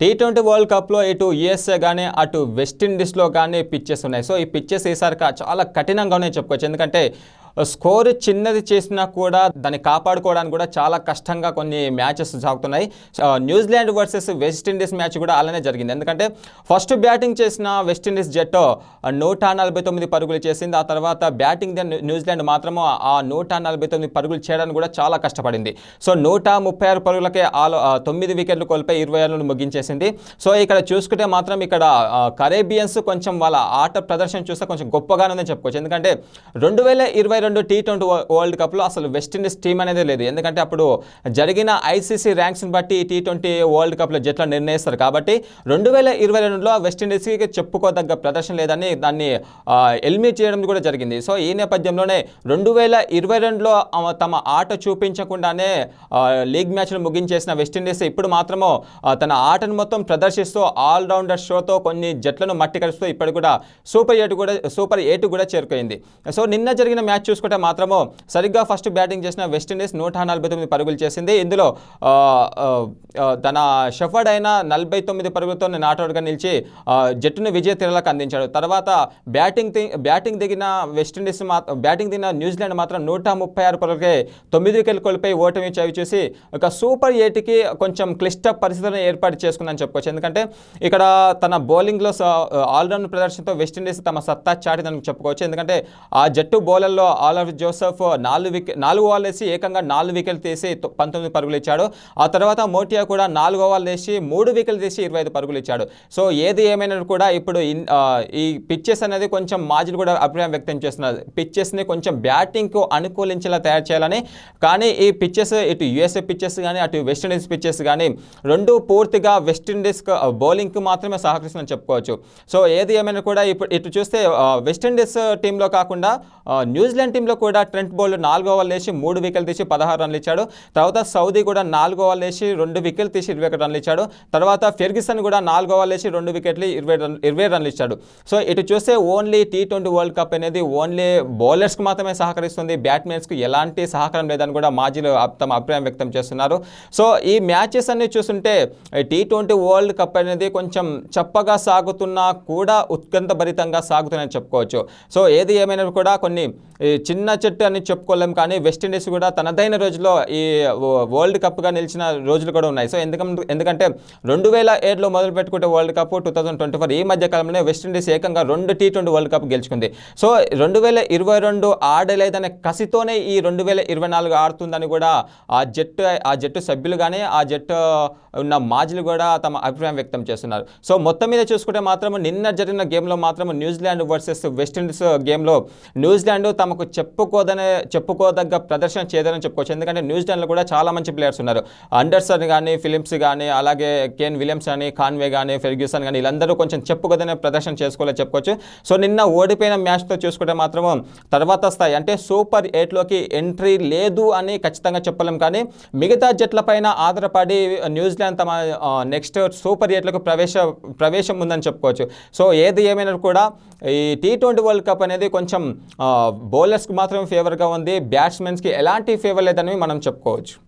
Tea twenty world కప్లో ఇటు USA కానీ అటు వెస్టిండీస్లో కానీ పిచ్చెస్ ఉన్నాయి. సో ఈ పిచ్చెస్ ఈసారి చాలా కఠినంగా ఉన్నాయి చెప్పుకోవచ్చు. ఎందుకంటే స్కోర్ చిన్నది చేసినా కూడా దాన్ని కాపాడుకోవడానికి కూడా చాలా కష్టంగా కొన్ని మ్యాచెస్ సాగుతున్నాయి. న్యూజిలాండ్ వర్సెస్ వెస్టిండీస్ మ్యాచ్ కూడా అలానే జరిగింది. ఎందుకంటే ఫస్ట్ బ్యాటింగ్ చేసిన వెస్టిండీస్ జట్టు నూట నలభై తొమ్మిది పరుగులు చేసింది. ఆ తర్వాత బ్యాటింగ్ న్యూజిలాండ్ మాత్రము ఆ నూట నలభై తొమ్మిది పరుగులు చేయడానికి కూడా చాలా కష్టపడింది. సో నూట ముప్పై ఆరు పరుగులకే ఆలో తొమ్మిది వికెట్లు కోల్పోయి ఇరవై ఆరులను ముగించేసింది. సో ఇక్కడ చూసుకుంటే మాత్రం ఇక్కడ కరేబియన్స్ కొంచెం వాళ్ళ ఆట ప్రదర్శన చూస్తే కొంచెం గొప్పగానే ఉందని చెప్పుకోవచ్చు. ఎందుకంటే రెండు వేల ఇరవై రెండు టీ ట్వంటీ వరల్డ్ కప్లో అసలు వెస్టిండీస్ టీం అనేది లేదు. ఎందుకంటే అప్పుడు జరిగిన ఐసీసీ ర్యాంక్స్ని బట్టి టీ ట్వంటీ వరల్డ్ కప్లో జట్లు నిర్ణయిస్తారు. కాబట్టి రెండు వేల ఇరవై రెండులో వెస్టిండీస్కి చెప్పుకోదగ్గ ప్రదర్శన లేదని దాన్ని ఎలిమినేట్ చేయడం కూడా జరిగింది. సో ఈ నేపథ్యంలోనే రెండు వేల ఇరవై రెండులో తమ ఆట చూపించకుండానే లీగ్ మ్యాచ్ను ముగించేసిన వెస్టిండీస్ ఇప్పుడు మాత్రము తన ఆటను మొత్తం ప్రదర్శిస్తూ ఆల్రౌండర్ షోతో కొన్ని జట్లను మట్టి కలుస్తూ ఇప్పటికి కూడా సూపర్ ఎయిట్ కూడా సూపర్ ఎయిట్ కూడా చేరుకుంది. సో నిన్న జరిగిన మ్యాచ్ చూసుకుంటే మాత్రము సరిగ్గా ఫస్ట్ బ్యాటింగ్ చేసిన వెస్టిండీస్ నూట నలభై తొమ్మిది పరుగులు చేసింది. ఇందులో తన షఫర్డ్ అయిన నలభై తొమ్మిది పరుగులతో నాట్అవుట్గా నిలిచి జట్టును విజయ తీరలకు అందించాడు. తర్వాత బ్యాటింగ్ బ్యాటింగ్ దిగిన వెస్టిండీస్ మా బ్యాటింగ్ దిగిన న్యూజిలాండ్ మాత్రం నూట ముప్పై ఆరు పరుగులకే తొమ్మిది వికెట్లు కోల్పోయి ఓటమి చవి చూసి ఒక సూపర్ ఎయిట్కి కొంచెం క్లిష్ట పరిస్థితులను ఏర్పాటు చేసుకుందని చెప్పుకోవచ్చు. ఎందుకంటే ఇక్కడ తన బౌలింగ్లో ఆల్రౌండ్ ప్రదర్శనతో వెస్టిండీస్ తమ సత్తా చాటిదని చెప్పుకోవచ్చు. ఎందుకంటే ఆ జట్టు బౌలర్లో ఆలర్ జోసెఫ్ నాలుగు వికెట్ నాలుగు ఓవర్లు వేసి ఏకంగా నాలుగు వికెట్లు తీసి పంతొమ్మిది పరుగులు ఇచ్చాడు. ఆ తర్వాత మోటియా కూడా నాలుగు ఓవర్లు వేసి మూడు వికెట్లు తీసి ఇరవై ఐదు పరుగులు ఇచ్చాడు. సో ఏది ఏమైనా కూడా ఇప్పుడు ఇన్- ఈ పిచ్చెస్ అనేది కొంచెం మాజీలు కూడా అభిప్రాయం వ్యక్తం చేస్తున్నారు. పిచ్చెస్ని కొంచెం బ్యాటింగ్కు అనుకూలించేలా తయారు చేయాలని. కానీ ఈ పిచ్చెస్ ఇటు యుఎస్ఏ పిచ్చెస్ కానీ అటు వెస్టిండీస్ పిచ్చెస్ కానీ రెండు పూర్తిగా వెస్టిండీస్ బౌలింగ్కి మాత్రమే సహకరిస్తుందని చెప్పుకోవచ్చు. సో ఏది ఏమైనా కూడా ఇప్పుడు ఇటు చూస్తే వెస్టిండీస్ టీంలో కాకుండా న్యూజిలాండ్ టీంలో కూడా ట్రెంట్ బౌల్ నాలుగో ఓవర్లు వేసి మూడు వికెట్లు తీసి పదహారు రన్లు ఇచ్చాడు. తర్వాత సౌదీ కూడా నాలుగు ఓవర్లు వేసి రెండు వికెట్లు తీసి ఇరవై ఒకటి రన్లు ఇచ్చాడు. తర్వాత ఫెర్గిసన్ కూడా నాలుగో ఓవర్లు వేసి రెండు వికెట్లు ఇరవై రన్ ఇరవై రన్లు ఇచ్చాడు. సో ఇటు చూస్తే only T twenty world cup అనేది ఓన్లీ బౌలర్స్కి మాత్రమే సహకరిస్తుంది. బ్యాట్మెన్స్కి ఎలాంటి సహకారం లేదని కూడా మాజీలు తమ అభిప్రాయం వ్యక్తం చేస్తున్నారు. సో ఈ మ్యాచెస్ అన్ని చూస్తుంటే టీ ట్వంటీ వరల్డ్ కప్ అనేది కొంచెం చప్పగా సాగుతున్నా కూడా ఉత్కంఠభరితంగా సాగుతుందని చెప్పుకోవచ్చు. సో ఏది ఏమైనా కూడా కొన్ని చిన్న చెట్టు అని చెప్పుకోలేం కానీ వెస్టిండీస్ కూడా తనదైన రోజులో ఈ వరల్డ్ కప్గా నిలిచిన రోజులు కూడా ఉన్నాయి. సో ఎందుకంటే ఎందుకంటే రెండు వేల ఏడులో మొదలు పెట్టుకుంటే world cup two thousand twenty four ఈ మధ్య కాలంలోనే వెస్టిండీస్ ఏకంగా రెండు టీ ట్వంటీ వరల్డ్ కప్ గెలుచుకుంది. సో రెండు వేల ఇరవై రెండు ఆడలేదనే కసితోనే ఈ రెండు వేల ఇరవై నాలుగు ఆడుతుందని కూడా ఆ జట్టు ఆ జట్టు సభ్యులు కానీ ఆ జట్టు ఉన్న మాజీలు కూడా తమ అభిప్రాయం వ్యక్తం చేస్తున్నారు. సో మొత్తం మీద చూసుకుంటే మాత్రం నిన్న జరిగిన గేమ్లో మాత్రం New Zealand versus West Indies గేమ్లో న్యూజిలాండ్ తమకు చెప్పుకోదనే చెప్పుకోదగ్గ ప్రదర్శన చేయదని చెప్పుకోవచ్చు. ఎందుకంటే న్యూజిలాండ్లో కూడా చాలా మంచి ప్లేయర్స్ ఉన్నారు. అండర్సన్ కానీ ఫిలిమ్స్ కానీ అలాగే కేన్ విలియమ్స్ కానీ కాన్వే కానీ ఫెర్గ్యూసన్ కానీ వీళ్ళందరూ కొంచెం చెప్పుకోదనే ప్రదర్శన చేసుకోవాలని చెప్పుకోవచ్చు. సో నిన్న ఓడిపోయిన మ్యాచ్తో చూసుకుంటే మాత్రం తర్వాత స్థాయి అంటే సూపర్ ఎయిట్లోకి ఎంట్రీ లేదు అని ఖచ్చితంగా చెప్పలేం. కానీ మిగతా జట్లపైన ఆధారపడి న్యూజిలాండ్ తమ నెక్స్ట్ సూపర్ ఎయిట్లకు ప్రవేశ ప్రవేశం ఉందని చెప్పుకోవచ్చు. సో ఏది ఏమైనా కూడా ఈ టీ ట్వంటీ వరల్డ్ కప్ అనేది కొంచెం బౌలర్స్కి మాత్రమే ఫేవర్గా ఉంది. బ్యాట్స్మెన్స్కి ఎలాంటి ఫేవర్ లేదని మనం చెప్పుకోవచ్చు.